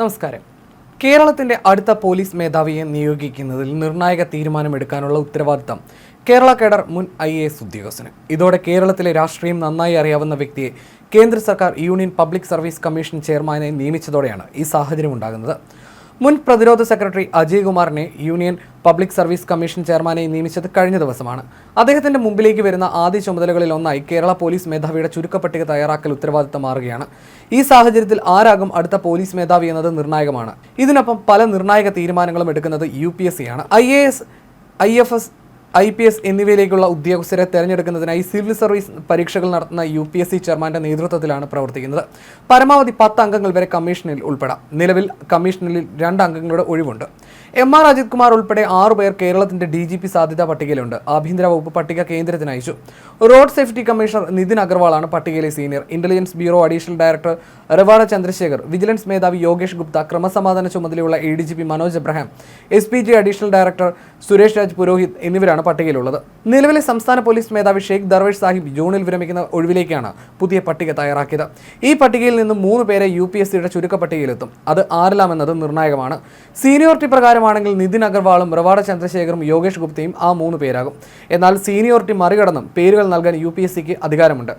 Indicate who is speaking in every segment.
Speaker 1: നമസ്കാരം. കേരളത്തിന്റെ അടുത്ത പോലീസ് മേധാവിയെ നിയോഗിക്കുന്നതിൽ നിർണായക തീരുമാനമെടുക്കാനുള്ള ഉത്തരവാദിത്തം കേരള കേഡർ മുൻ ഐ എ എസ് ഉദ്യോഗസ്ഥന്. ഇതോടെ കേരളത്തിലെ രാഷ്ട്രീയം നന്നായി അറിയാവുന്ന വ്യക്തിയെ കേന്ദ്ര സർക്കാർ യൂണിയൻ പബ്ലിക് സർവീസ് കമ്മീഷൻ ചെയർമാനായി നിയമിച്ചതോടെയാണ് ഈ സാഹചര്യം ഉണ്ടാകുന്നത്. മുൻ പ്രതിരോധ സെക്രട്ടറി അജയ് കുമാറിനെ യൂണിയൻ പബ്ലിക് സർവീസ് കമ്മീഷൻ ചെയർമാനെ നിയമിച്ചത് കഴിഞ്ഞ ദിവസമാണ്. അദ്ദേഹത്തിന്റെ മുമ്പിലേക്ക് വരുന്ന ആദ്യ ചുമതലകളിൽ ഒന്നായി കേരള പോലീസ് മേധാവിയുടെ ചുരുക്കപ്പട്ടിക തയ്യാറാക്കൽ ഉത്തരവാദിത്തം മാറുകയാണ്. ഈ സാഹചര്യത്തിൽ ആരാകും അടുത്ത പോലീസ് മേധാവി എന്നത് നിർണായകമാണ്. ഇതിനൊപ്പം പല നിർണായക തീരുമാനങ്ങളും എടുക്കുന്നത് യു പി എസ് സി ആണ്. I A S I F S I P S എന്നിവയിലേക്കുള്ള ഉദ്യോഗസ്ഥരെ തെരഞ്ഞെടുക്കുന്നതിനായി സിവിൽ സർവീസ് പരീക്ഷകൾ നടത്തുന്ന യു പി എസ് സി ചെയർമാന്റെ നേതൃത്വത്തിലാണ് പ്രവർത്തിക്കുന്നത്. പരമാവധി പത്ത് അംഗങ്ങൾ വരെ കമ്മീഷനിൽ ഉൾപ്പെടാം. നിലവിൽ കമ്മീഷനിൽ രണ്ട് അംഗങ്ങളുടെ ഒഴിവുണ്ട്. എം ആർ അജിത് കുമാർ ഉൾപ്പെടെ ആറു പേർ കേരളത്തിന്റെ ഡി ജി പി സാധ്യതാ പട്ടികയിലുണ്ട്. ആഭ്യന്തര വകുപ്പ് പട്ടിക കേന്ദ്രത്തിന് അയച്ചു. റോഡ് സേഫ്റ്റി കമ്മീഷണർ നിതിൻ അഗർവാളാണ് പട്ടികയിലെ senior. Intelligence bureau additional director Ravada Chandrashekhar vigilance മേധാവി യോഗേഷ് ഗുപ്ത ക്രമസമാധാന ചുമതലയുള്ള A D G P Manoj Abraham S P G additional director Suresh Raj Purohit എന്നിവരാണ് പട്ടികയിലുള്ളത്. നിലവിലെ സംസ്ഥാന പോലീസ് മേധാവി ഷെയ്ഖ് ദർവേഷ് സാഹിബ് ജൂണിൽ വിരമിക്കുന്ന ഒഴിവിലേക്കാണ് പുതിയ പട്ടിക തയ്യാറാക്കിയത്. ഈ പട്ടികയിൽ നിന്ന് മൂന്ന് പേരെ യു പി എസ് സിയുടെ ചുരുക്ക പട്ടികയിലെത്തും അത് ആരലാമെന്നത് നിർണായകമാണ്. സീനിയോറിറ്റി പ്രകാരമാണെങ്കിൽ നിതിൻ അഗർവാളും റവാഡ ചന്ദ്രശേഖറും യോഗേഷ് ഗുപ്തയും ആ മൂന്ന് പേരാകും. എന്നാൽ സീനിയോറിറ്റി മറികടന്നും പേരുകൾ നൽകാൻ യു പി എസ് സിക്ക് അധികാരമുണ്ട്.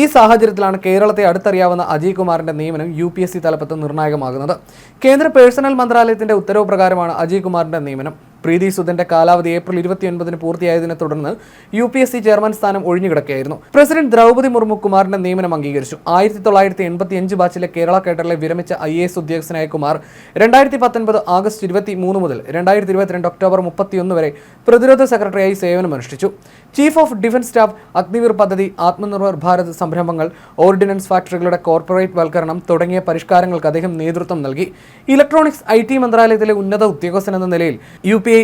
Speaker 1: ഈ സാഹചര്യത്തിലാണ് കേരളത്തെ അടുത്തറിയാവുന്ന അജയ് കുമാറിന്റെ നിയമനം യു പി എസ് സി തലപ്പത്ത് നിർണായകമാകുന്നത്. കേന്ദ്ര പേഴ്സണൽ മന്ത്രാലയത്തിന്റെ ഉത്തരവ് പ്രകാരമാണ് അജയ് കുമാറിന്റെ നിയമനം. പ്രീതി സുധന്റെ കാലാവധി ഏപ്രിൽ ഇരുപത്തിയൊൻപതിന് പൂർത്തിയായതിനെ തുടർന്ന് U P S C chairman സ്ഥാനം ഒഴിഞ്ഞുകിടക്കുകയായിരുന്നു. പ്രസിഡന്റ് ദ്രൗപദി മുർമു കുമാറിന്റെ നിയമനം അംഗീകരിച്ചു. ആയിരത്തി തൊള്ളായിരത്തി എൺപത്തി അഞ്ച് ബാച്ചിലെ കേരള കേഡറിലെ വിരമിച്ച ഐ എ എസ് ഉദ്യോഗസ്ഥനായ കുമാർ രണ്ടായിരത്തി പത്തൊൻപത് ആഗസ്റ്റ് ഇരുപത്തി മൂന്ന് മുതൽ രണ്ടായിരത്തി ഇരുപത്തിരണ്ട് ഒക്ടോബർ മുപ്പത്തിയൊന്ന് വരെ പ്രതിരോധ സെക്രട്ടറിയായി സേവനമനുഷ്ഠിച്ചു chief of defence staff Agniveer പദ്ധതി ആത്മനിർഭർ ഭാരത് സംരംഭങ്ങൾ ഓർഡിനൻസ് ഫാക്ടറികളുടെ കോർപ്പറേറ്റ് വൽക്കരണം തുടങ്ങിയ പരിഷ്കാരങ്ങൾക്ക് അദ്ദേഹം നേതൃത്വം നൽകി. ഇലക്ട്രോണിക്സ് ഐ ടി മന്ത്രാലയത്തിലെ ഉന്നത ഉദ്യോഗസ്ഥൻ എന്ന നിലയിൽ U P I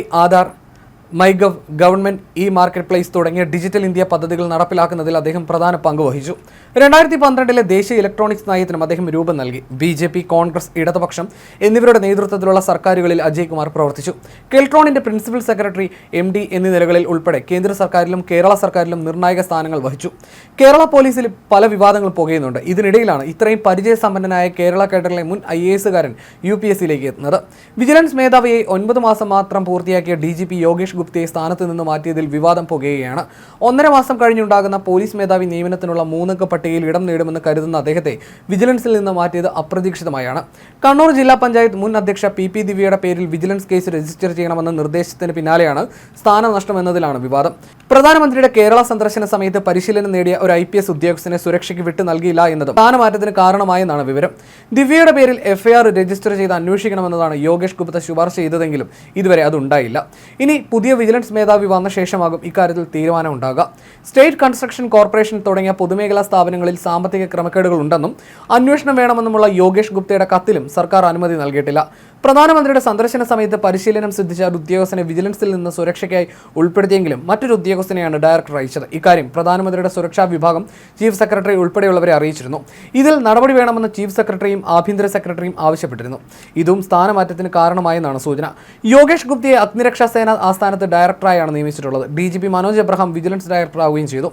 Speaker 1: Aadhaar MyGov government e marketplace തുടങ്ങിയ ഡിജിറ്റൽ ഇന്ത്യ പദ്ധതികൾ നടപ്പിലാക്കുന്നതിൽ അദ്ദേഹം പ്രധാന പങ്ക് വഹിച്ചു. രണ്ടായിരത്തി പന്ത്രണ്ടിലെ ദേശീയ ഇലക്ട്രോണിക്സ് നയത്തിനും അദ്ദേഹം രൂപം നൽകി. ബി ജെ പി കോൺഗ്രസ് ഇടതുപക്ഷം എന്നിവരുടെ നേതൃത്വത്തിലുള്ള സർക്കാരുകളിൽ അജയ് കുമാർ പ്രവർത്തിച്ചു. കെൽട്രോണിന്റെ പ്രിൻസിപ്പൽ സെക്രട്ടറി എം ഡി എന്നീ നിലകളിൽ ഉൾപ്പെടെ കേന്ദ്ര സർക്കാരിലും കേരള സർക്കാരിലും നിർണായക സ്ഥാനങ്ങൾ വഹിച്ചു. കേരള പോലീസിൽ പല വിവാദങ്ങളും പുകയുന്നുണ്ട്. ഇതിനിടയിലാണ് ഇത്രയും പരിചയസമ്പന്നനായ കേരള കേഡറിലെ മുൻ ഐ എ എസുകാരൻ യു പി എസ് സിയിലേക്ക് എത്തുന്നത്. വിജിലൻസ് മേധാവിയെ ഒൻപത് മാസം മാത്രം പൂർത്തിയാക്കിയ ഡി ജി പി യോഗേഷ് ഗുപ്തയെ സ്ഥാനത്ത് നിന്ന് മാറ്റിയതിൽ വിവാദം പുകയുകയാണ്. ഒന്നര മാസം കഴിഞ്ഞുണ്ടാകുന്ന പോലീസ് മേധാവി നിയമനത്തിനുള്ള മൂന്നംഗ പട്ടികയിൽ ഇടം നേടുമെന്ന് കരുതുന്ന അദ്ദേഹത്തെ വിജിലൻസിൽ നിന്ന് മാറ്റിയത് അപ്രതീക്ഷിതമായാണ്. കണ്ണൂർ ജില്ലാ പഞ്ചായത്ത് മുൻ അധ്യക്ഷ പി പി ദിവ്യയുടെ പേരിൽ വിജിലൻസ് കേസ് രജിസ്റ്റർ ചെയ്യണമെന്ന നിർദ്ദേശത്തിന് പിന്നാലെയാണ് സ്ഥാനനഷ്ടം എന്നതിലാണ് വിവാദം. പ്രധാനമന്ത്രിയുടെ കേരള സന്ദർശന സമയത്ത് പരിശീലനം നേടിയ ഒരു ഐ പി എസ് ഉദ്യോഗസ്ഥനെ സുരക്ഷയ്ക്ക് വിട്ടു നൽകിയില്ല എന്നതും സ്ഥാനമാറ്റത്തിന് കാരണമായെന്നാണ് വിവരം. ദിവ്യയുടെ പേരിൽ എഫ്ഐആർ രജിസ്റ്റർ ചെയ്ത് അന്വേഷിക്കണമെന്നതാണ് യോഗേഷ് ഗുപ്ത ശുപാർശ ചെയ്തതെങ്കിലും ഇതുവരെ അതുണ്ടായില്ല ഇനി പുതിയ വിജിലൻസ് മേധാവി വന്ന ശേഷമാകും ഇക്കാര്യത്തിൽ തീരുമാനമുണ്ടാകുക. സ്റ്റേറ്റ് കൺസ്ട്രക്ഷൻ കോർപ്പറേഷൻ തുടങ്ങിയ പൊതുമേഖലാ സ്ഥാപനങ്ങളിൽ സാമ്പത്തിക ക്രമക്കേടുകൾ ഉണ്ടെന്നും അന്വേഷണം വേണമെന്നുമുള്ള യോഗേഷ് ഗുപ്തയുടെ കത്തിലും സർക്കാർ അനുമതി നൽകിയിട്ടില്ല. പ്രധാനമന്ത്രിയുടെ സന്ദർശന സമയത്ത് പരിശീലനം സിദ്ധിച്ച ഒരു ഉദ്യോഗസ്ഥനെ വിജിലൻസിൽ നിന്ന് സുരക്ഷയ്ക്കായി ഉൾപ്പെടുത്തിയെങ്കിലും മറ്റൊരു ഉദ്യോഗസ്ഥനെയാണ് ഡയറക്ടർ അയച്ചത്. ഇക്കാര്യം പ്രധാനമന്ത്രിയുടെ സുരക്ഷാ വിഭാഗം ചീഫ് സെക്രട്ടറി ഉൾപ്പെടെയുള്ളവരെ അറിയിച്ചിരുന്നു. ഇതിൽ നടപടി വേണമെന്ന് ചീഫ് സെക്രട്ടറിയും ആഭ്യന്തര സെക്രട്ടറിയും ആവശ്യപ്പെട്ടിരുന്നു. ഇതും സ്ഥാനമാറ്റത്തിന് കാരണമായെന്നാണ് സൂചന. യോഗേഷ് ഗുപ്തയെ അഗ്നിരക്ഷാ സേന ആസ്ഥാനത്ത് ഡയറക്ടറായാണ് നിയമിച്ചിട്ടുള്ളത്. D G P Manoj Abraham vigilance ഡയറക്ടറാവുകയും ചെയ്തു.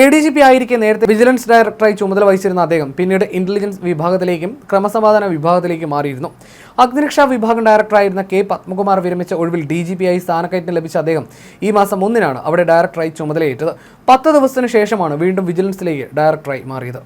Speaker 1: എ ഡി ജി പി ആയിരിക്കെ നേരത്തെ വിജിലൻസ് ഡയറക്ടറായി ചുമതല വഹിച്ചിരുന്ന അദ്ദേഹം പിന്നീട് ഇന്റലിജൻസ് വിഭാഗത്തിലേക്കും ക്രമസമാധാന വിഭാഗത്തിലേക്കും മാറിയിരുന്നു. അഗ്നിരക്ഷാ വിഭാഗം ഡയറക്ടറായിരുന്ന കെ പത്മകുമാർ വിരമിച്ച ഒഴിവിൽ ഡി ജി പി ആയി സ്ഥാനക്കയറ്റം ലഭിച്ച അദ്ദേഹം ഈ മാസം ഒന്നിനാണ് അവിടെ ഡയറക്ടറായി ചുമതലയേറ്റത്. പത്ത് ദിവസത്തിന് ശേഷമാണ് വീണ്ടും വിജിലൻസിലേക്ക് ഡയറക്ടറായി മാറിയത്.